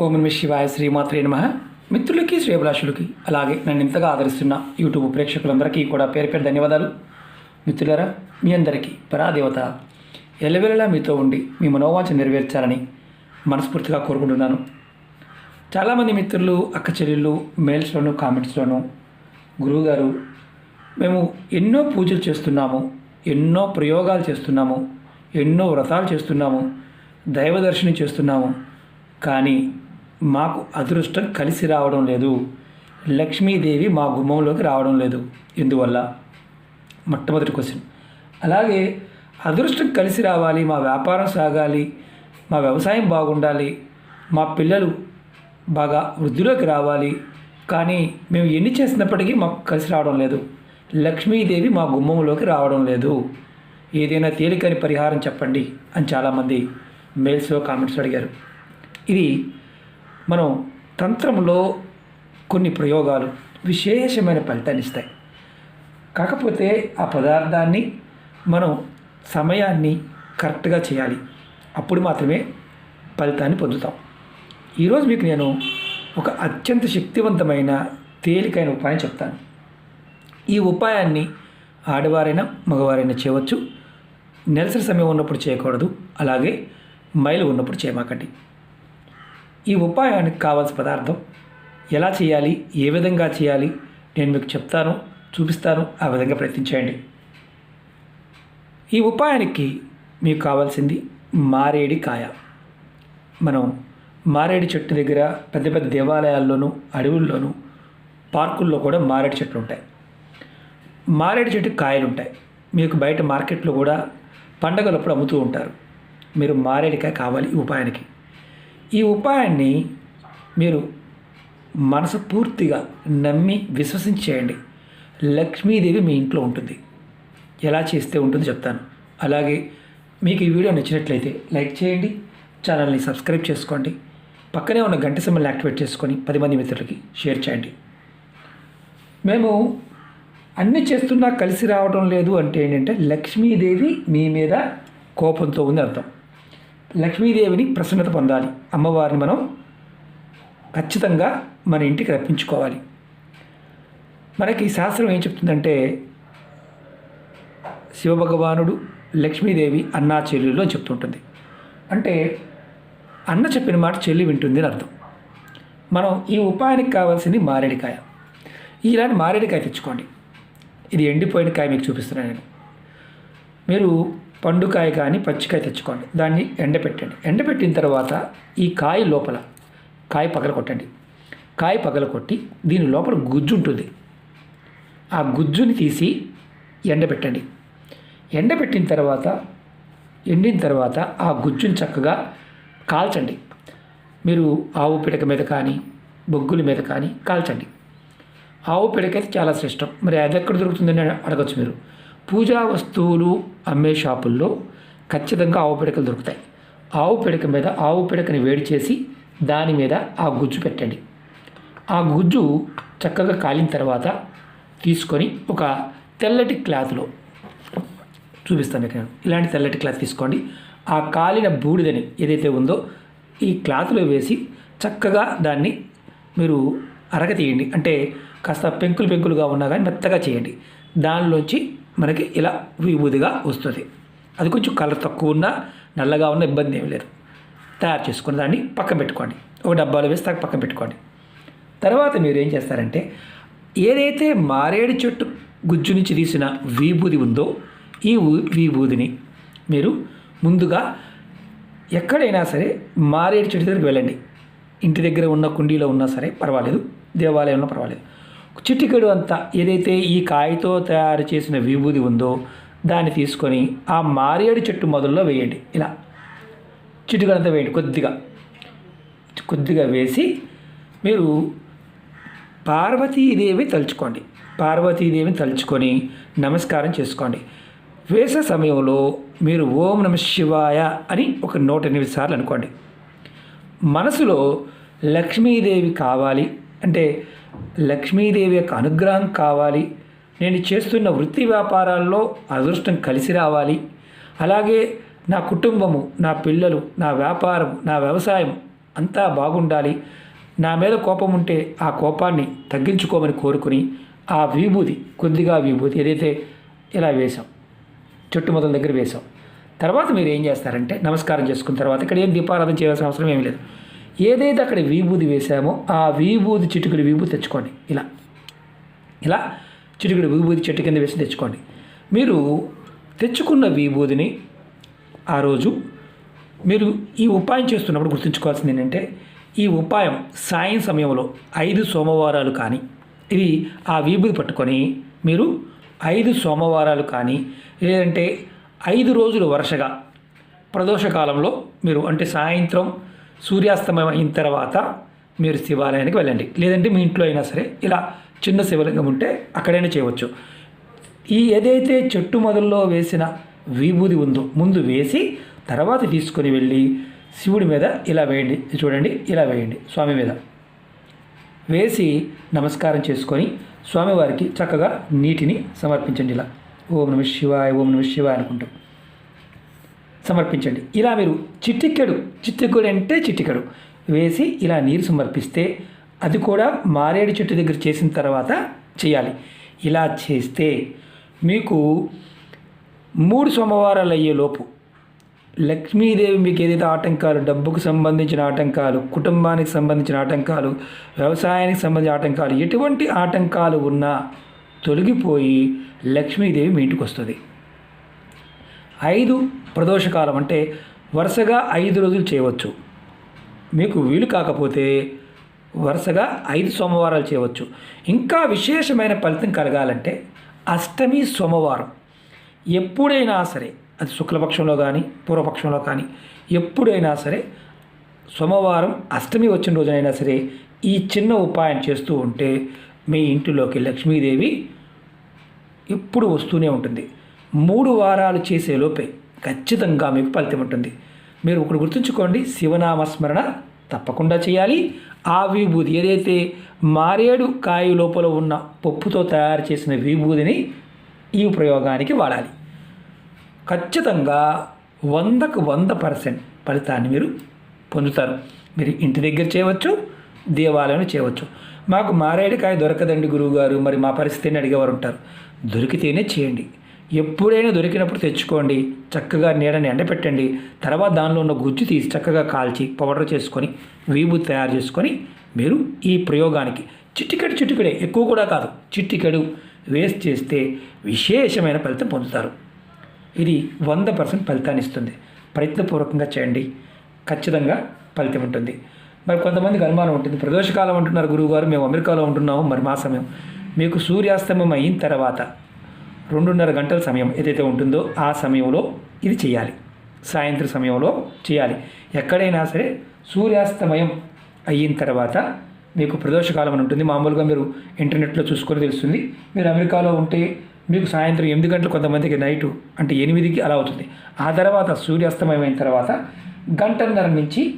ఓం నమ శివాయ శ్రీమాత్రే నమ. మిత్రులకి శ్రేభిలాషులకి అలాగే నన్ను ఇంతగా ఆదరిస్తున్న యూట్యూబ్ ప్రేక్షకులందరికీ కూడా పేరు పేరు ధన్యవాదాలు. మిత్రులారా మీ అందరికీ పరాదేవత ఎల్లవేళలా మీతో ఉండి మీ మనోవాంఛ నెరవేర్చాలని మనస్ఫూర్తిగా కోరుకుంటున్నాను. చాలామంది మిత్రులు అక్క చెల్లెళ్ళు మెయిల్స్లోను కామెంట్స్లోను గురువుగారు మేము ఎన్నో పూజలు చేస్తున్నాము ఎన్నో ప్రయోగాలు చేస్తున్నాము ఎన్నో వ్రతాలు చేస్తున్నాము దైవ దర్శనం చేస్తున్నాము కానీ మాకు అదృష్టం కలిసి రావడం లేదు. లక్ష్మీదేవి మా గుమ్మంలోకి రావడం లేదు. ఎందువల్ల? మొట్టమొదటి క్వశ్చన్ అలాగే అదృష్టం కలిసి రావాలి మా వ్యాపారం సాగాలి మా వ్యవసాయం బాగుండాలి మా పిల్లలు బాగా వృద్ధిలోకి రావాలి. కానీ మేము ఎన్ని చేసినప్పటికీ మాకు కలిసి రావడం లేదు. లక్ష్మీదేవి మా గుమ్మంలోకి రావడం లేదు. ఏదైనా తేలికని పరిహారం చెప్పండి అని చాలామంది మెయిల్స్లో కామెంట్స్ అడిగారు. ఇది మనం తంత్రంలో కొన్ని ప్రయోగాలు విశేషమైన ఫలితాన్ని ఇస్తాయి. కాకపోతే ఆ పదార్థాన్ని మనం సమయాన్ని కరెక్ట్గా చేయాలి. అప్పుడు మాత్రమే ఫలితాన్ని పొందుతాం. ఈరోజు మీకు నేను ఒక అత్యంత శక్తివంతమైన తేలికైన ఉపాయం చెప్తాను. ఈ ఉపాయాన్ని ఆడవారైనా మగవారైనా చేయవచ్చు. నెలసరి సమయం ఉన్నప్పుడు చేయకూడదు. అలాగే మైలు ఉన్నప్పుడు చేయమాకండి. ఈ ఉపాయానికి కావాల్సిన పదార్థం ఎలా చేయాలి ఏ విధంగా చేయాలి నేను మీకు చెప్తాను చూపిస్తాను ఆ విధంగా ప్రయత్నించేయండి ఈ ఉపాయానికి మీకు కావాల్సింది మారేడి కాయ. మనం మారేడు చెట్టు దగ్గర పెద్ద పెద్ద దేవాలయాల్లోనూ అడవుల్లోనూ పార్కుల్లో కూడా మారేడు చెట్లు ఉంటాయి. మారేడు చెట్టు కాయలు ఉంటాయి. మీకు బయట మార్కెట్లో కూడా పండగలప్పుడు అమ్ముతూ ఉంటారు. మీరు మారేడికాయ కావాలి ఈ ఉపాయానికి. ఈ ఉపాయాన్ని మీరు మనసు పూర్తిగా నమ్మి విశ్వసించి చేయండి లక్ష్మీదేవి మీ ఇంట్లో ఉంటుంది. ఎలా చేస్తే ఉంటుందో చెప్తాను. అలాగే మీకు ఈ వీడియో నచ్చినట్లయితే లైక్ చేయండి ఛానల్ని సబ్స్క్రైబ్ చేసుకోండి పక్కనే ఉన్న గంట సింబల్ని యాక్టివేట్ చేసుకొని పది మంది మిత్రులకి షేర్ చేయండి. మేము అన్ని చేస్తున్నా కలిసి రావడం లేదు అంటే ఏంటంటే లక్ష్మీదేవి మీ మీద కోపంతో ఉంది అర్థం. లక్ష్మీదేవిని ప్రసన్నత పొందాలి. అమ్మవారిని మనం ఖచ్చితంగా మన ఇంటికి రప్పించుకోవాలి. మనకి ఈ శాస్త్రం ఏం చెప్తుందంటే శివభగవానుడు లక్ష్మీదేవి అన్నా చెల్లెలు అని చెప్తుంటుంది. అంటే అన్న చెప్పిన మాట చెల్లి వింటుంది అని అర్థం. మనం ఈ ఉపాయానికి కావాల్సింది మారేడికాయ. ఇలాంటి మారేడికాయ తెచ్చుకోండి. ఇది ఎండిపోయిన కాయ మీకు చూపిస్తున్నాను నేను. మీరు పండుకాయ కానీ పచ్చికాయ తెచ్చుకోండి. దాన్ని ఎండపెట్టండి. ఎండపెట్టిన తర్వాత ఈ కాయ లోపల కాయ పగల కొట్టండి కాయ పగల కొట్టి దీని లోపల గుజ్జు ఉంటుంది. ఆ గుజ్జుని తీసి ఎండబెట్టండి ఎండబెట్టిన తర్వాత ఎండిన తర్వాత ఆ గుజ్జుని చక్కగా కాల్చండి. మీరు ఆవు పిడక మీద కానీ బొగ్గుల మీద కానీ కాల్చండి. ఆవు పిడక అయితే చాలా శ్రేష్టం. మరి అది ఎక్కడ దొరుకుతుందని అడగచ్చు మీరు. పూజా వస్తువులు అమ్మే షాపుల్లో ఖచ్చితంగా ఆవు పిడకలు దొరుకుతాయి. ఆవు పిడక మీద ఆవు పిడకని వేడి చేసి దాని మీద ఆ గుజ్జు పెట్టండి. ఆ గుజ్జు చక్కగా కాలిన తర్వాత తీసుకొని ఒక తెల్లటి క్లాత్లో చూపిస్తాను ఇక్కడ నేను. ఇలాంటి తెల్లటి క్లాత్ తీసుకోండి. ఆ కాలిన బూడిదని ఏదైతే ఉందో ఈ క్లాత్లో వేసి చక్కగా దాన్ని మీరు అరగతీయండి అంటే కాస్త పెంకులు పెంకులుగా ఉన్నా కానీ మెత్తగా చేయండి. దానిలోంచి మనకి ఇలా విభూదిగా వస్తుంది. అది కొంచెం కలర్ తక్కువ ఉన్నా నల్లగా ఉన్న ఇబ్బంది ఏమి లేదు. తయారు చేసుకుని దాన్ని పక్కన పెట్టుకోండి. ఒక డబ్బాలో వేసి దాకా పక్కన పెట్టుకోండి. తర్వాత మీరు ఏం చేస్తారంటే ఏదైతే మారేడు చెట్టు గుజ్జు నుంచి తీసిన విభూది ఉందో ఈ విభూదిని మీరు ముందుగా ఎక్కడైనా సరే మారేడు చెట్టు దగ్గరికి వెళ్ళండి. ఇంటి దగ్గర ఉన్న కుండీలో ఉన్నా సరే పర్వాలేదు. దేవాలయంలో పర్వాలేదు. చిటికెడు అంతా ఏదైతే ఈ కాయతో తయారు చేసిన విభూది ఉందో దాన్ని తీసుకొని ఆ మారేడు చెట్టు మొదల్లో వేయండి. ఇలా చిటికెడంతా వేయండి కొద్దిగా. కొద్దిగా వేసి మీరు పార్వతీదేవి తలుచుకోండి. పార్వతీదేవిని తలుచుకొని నమస్కారం చేసుకోండి. వేసే సమయంలో మీరు ఓం నమ శివాయ అని ఒక నూట ఎనిమిది సార్లు అనుకోండి. మనసులో లక్ష్మీదేవి కావాలి అంటే లక్ష్మీదేవి యొక్క అనుగ్రహం కావాలి. నేను చేస్తున్న వృత్తి వ్యాపారాల్లో అదృష్టం కలిసి రావాలి. అలాగే నా కుటుంబము నా పిల్లలు నా వ్యాపారం నా వ్యవసాయం అంతా బాగుండాలి. నా మీద కోపం ఉంటే ఆ కోపాన్ని తగ్గించుకోమని కోరుకుని ఆ విభూతి కొద్దిగా విభూతి ఏదైతే ఇలా వేశాం చెట్టు మొదల దగ్గర వేశాం. తర్వాత మీరు ఏం చేస్తారంటే నమస్కారం చేసుకున్న తర్వాత ఇక్కడ ఏం దీపారాధన చేయాల్సిన అవసరం ఏమీ లేదు. ఏదైతే అక్కడ విభూది వేశామో ఆ విభూది చిటుకుడి విభూతి తెచ్చుకోండి. ఇలా. ఇలా చిటికెడు విభూతి చెట్టు కింద వేసి తెచ్చుకోండి. మీరు తెచ్చుకున్న విభూదిని ఆ రోజు మీరు ఈ ఉపాయం చేస్తున్నప్పుడు గుర్తుంచుకోవాల్సింది ఏంటంటే ఈ ఉపాయం సాయం సమయంలో ఐదు సోమవారాలు కానీ ఇది ఆ విభూతి పట్టుకొని మీరు ఐదు సోమవారాలు కానీ లేదంటే ఐదు రోజులు వరుసగా ప్రదోష కాలంలో మీరు అంటే సాయంత్రం సూర్యాస్తమయం అయిన తర్వాత మీరు శివాలయానికి వెళ్ళండి. లేదంటే మీ ఇంట్లో అయినా సరే ఇలా చిన్న శివలింగం ఉంటే అక్కడైనా చేయవచ్చు. ఈ ఏదైతే చెట్టు మొదల్లో వేసిన విభూది ఉందో ముందు వేసి తర్వాత తీసుకొని వెళ్ళి శివుడి మీద ఇలా వేయండి. చూడండి ఇలా వేయండి స్వామి మీద. వేసి నమస్కారం చేసుకొని స్వామివారికి చక్కగా నీటిని సమర్పించండి ఇలా. ఓం నమ శివాయ ఓం నమ శివాయ అనుకుంటూ. సమర్పించండి. ఇలా మీరు చిట్టికెడు చిట్టికెడు అంటే చిట్టికెడు వేసి ఇలా నీరు సమర్పిస్తే అది కూడా మారేడు చెట్టు దగ్గర చేసిన తర్వాత చేయాలి. ఇలా చేస్తే మీకు మూడు సోమవారాలు అయ్యే లోపు లక్ష్మీదేవి మీకు ఏదైతే ఆటంకాలు డబ్బుకు సంబంధించిన ఆటంకాలు కుటుంబానికి సంబంధించిన ఆటంకాలు వ్యవసాయానికి సంబంధించిన ఆటంకాలు ఎటువంటి ఆటంకాలు ఉన్నా తొలగిపోయి లక్ష్మీదేవి మీ ఇంటికి వస్తుంది. ఐదు ప్రదోషకాలం అంటే వరుసగా ఐదు రోజులు చేయవచ్చు. మీకు వీలు కాకపోతే వరుసగా ఐదు సోమవారాలు చేయవచ్చు. ఇంకా విశేషమైన ఫలితం కలగాలంటే అష్టమి సోమవారం. ఎప్పుడైనా సరే అది శుక్లపక్షంలో కానీ పూర్వపక్షంలో కానీ ఎప్పుడైనా సరే సోమవారం అష్టమి వచ్చిన రోజునైనా సరే ఈ చిన్న ఉపాయం చేస్తూ ఉంటే మీ ఇంటిలోకి లక్ష్మీదేవి ఎప్పుడు వస్తూనే ఉంటుంది. మూడు వారాలు చేసే లోపే ఖచ్చితంగా మీకు ఫలితం ఉంటుంది. మీరు ఒకటి గుర్తుంచుకోండి శివనామస్మరణ తప్పకుండా చేయాలి. ఆ విభూది ఏదైతే మారేడు కాయ లోపల ఉన్న పప్పుతో తయారు చేసిన విభూదిని ఈ ప్రయోగానికి వాడాలి. ఖచ్చితంగా వందకు వంద పర్సెంట్ ఫలితాన్ని మీరు పొందుతారు. మీరు ఇంటి దగ్గర చేయవచ్చు దేవాలయంలో చేయవచ్చు. మాకు మారేడుకాయ దొరకదండి గురువుగారు మరి మా పరిస్థితిని అడిగేవారు ఉంటారు. దొరికితేనే చేయండి. ఎప్పుడైనా దొరికినప్పుడు తెచ్చుకోండి. చక్కగా నీడని ఎండపెట్టండి. తర్వాత దానిలో ఉన్న గుజ్జు తీసి చక్కగా కాల్చి పౌడర్ చేసుకొని వీబు తయారు చేసుకొని మీరు ఈ ప్రయోగానికి చిట్టికెడు చిట్టికెడే ఎక్కువ కూడా కాదు చిట్టికెడు వేస్ట్ చేస్తే విశేషమైన ఫలితం పొందుతారు. ఇది వంద పర్సెంట్ ఫలితాన్ని ఇస్తుంది. ప్రయత్నపూర్వకంగా చేయండి. ఖచ్చితంగా ఫలితం ఉంటుంది. మరి కొంతమందికి అనుమానం ఉంటుంది. ప్రదోషకాలం అంటున్నారు గురువుగారు మేము అమెరికాలో ఉంటున్నాము మరి మా సమయం. మీకు సూర్యాస్తమం అయిన తర్వాత రెండున్నర గంటల సమయం ఏదైతే ఉంటుందో ఆ సమయంలో ఇది చేయాలి. సాయంత్రం సమయంలో చేయాలి. ఎక్కడైనా సరే సూర్యాస్తమయం అయిన తర్వాత మీకు ప్రదోషకాలం అని ఉంటుంది. మామూలుగా మీరు ఇంటర్నెట్లో చూసుకొని తెలుస్తుంది. మీరు అమెరికాలో ఉంటే మీకు సాయంత్రం ఎనిమిది గంటలు కొంతమందికి నైటు అంటే ఎనిమిదికి అలా అవుతుంది. ఆ తర్వాత సూర్యాస్తమయం అయిన తర్వాత గంటన్నర నుంచి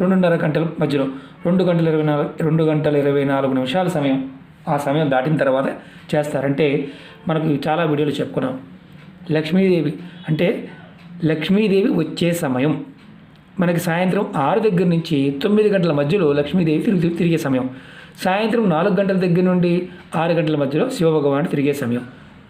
రెండున్నర గంటల మధ్యలో రెండు గంటల ఇరవై నాలుగు రెండు గంటల ఇరవై నాలుగు నిమిషాల సమయం ఆ సమయం దాటిన తర్వాత చేస్తారంటే మనకు చాలా వీడియోలు చెప్పుకున్నాం. లక్ష్మీదేవి అంటే లక్ష్మీదేవి వచ్చే సమయం. మనకి సాయంత్రం ఆరు దగ్గర నుంచి తొమ్మిది గంటల మధ్యలో లక్ష్మీదేవి తిరిగి తిరిగే సమయం. సాయంత్రం నాలుగు గంటల దగ్గర నుండి ఆరు గంటల మధ్యలో శివభగవాను తిరిగే సమయం.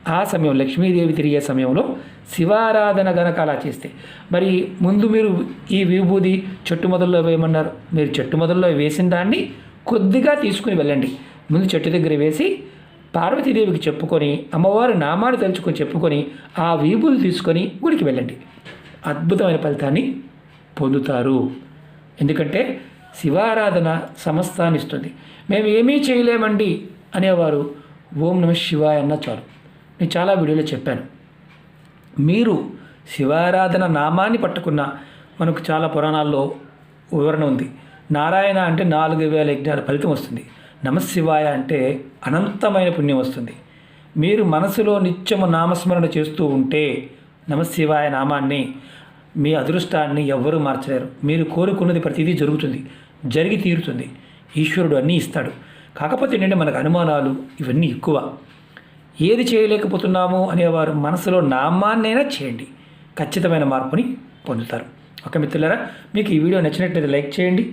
ఆ సమయం లక్ష్మీదేవి తిరిగే సమయంలో శివారాధన గనక అలా చేస్తే. మరి ముందు మీరు ఈ విభూది చెట్టు మొదల్లో వేయమన్నారు. మీరు చెట్టు మొదల్లో వేసిన దాన్ని కొద్దిగా తీసుకుని వెళ్ళండి. ముందు చెట్టు దగ్గర వేసి పార్వతీదేవికి చెప్పుకొని అమ్మవారి నామాన్ని తలుచుకొని చెప్పుకొని ఆ వీపులు తీసుకొని గుడికి వెళ్ళండి. అద్భుతమైన ఫలితాన్ని పొందుతారు. ఎందుకంటే శివారాధన సమస్తాన్ని ఇస్తుంది. మేము ఏమీ చేయలేమండి అనేవారు ఓం నమ శివాయ అన్న చాలు నేను చాలా వీడియోలో చెప్పాను. మీరు శివారాధన నామాన్ని పట్టుకున్న మనకు చాలా పురాణాల్లో వివరణ ఉంది. నారాయణ అంటే నాలుగు వేల యజ్ఞాల ఫలితం వస్తుంది. నమశివాయ అంటే అనంతమైన పుణ్యం వస్తుంది. మీరు మనసులో నిత్యము నామస్మరణ చేస్తూ ఉంటే నమశివాయ నామాన్ని మీ అదృష్టాన్ని ఎవ్వరూ మార్చలేరు. మీరు కోరుకున్నది ప్రతిదీ జరుగుతుంది జరిగి తీరుతుంది. ఈశ్వరుడు అన్నీ ఇస్తాడు. కాకపోతే ఏంటంటే మనకు అనుమానాలు ఇవన్నీ ఎక్కువ. ఏది చేయలేకపోతున్నాము అనేవారు మనసులో నామాన్నైనా చేయండి. ఖచ్చితమైన మార్పుని పొందుతారు. ఓకే మిత్రులారా మీకు ఈ వీడియో నచ్చినట్లయితే లైక్ చేయండి.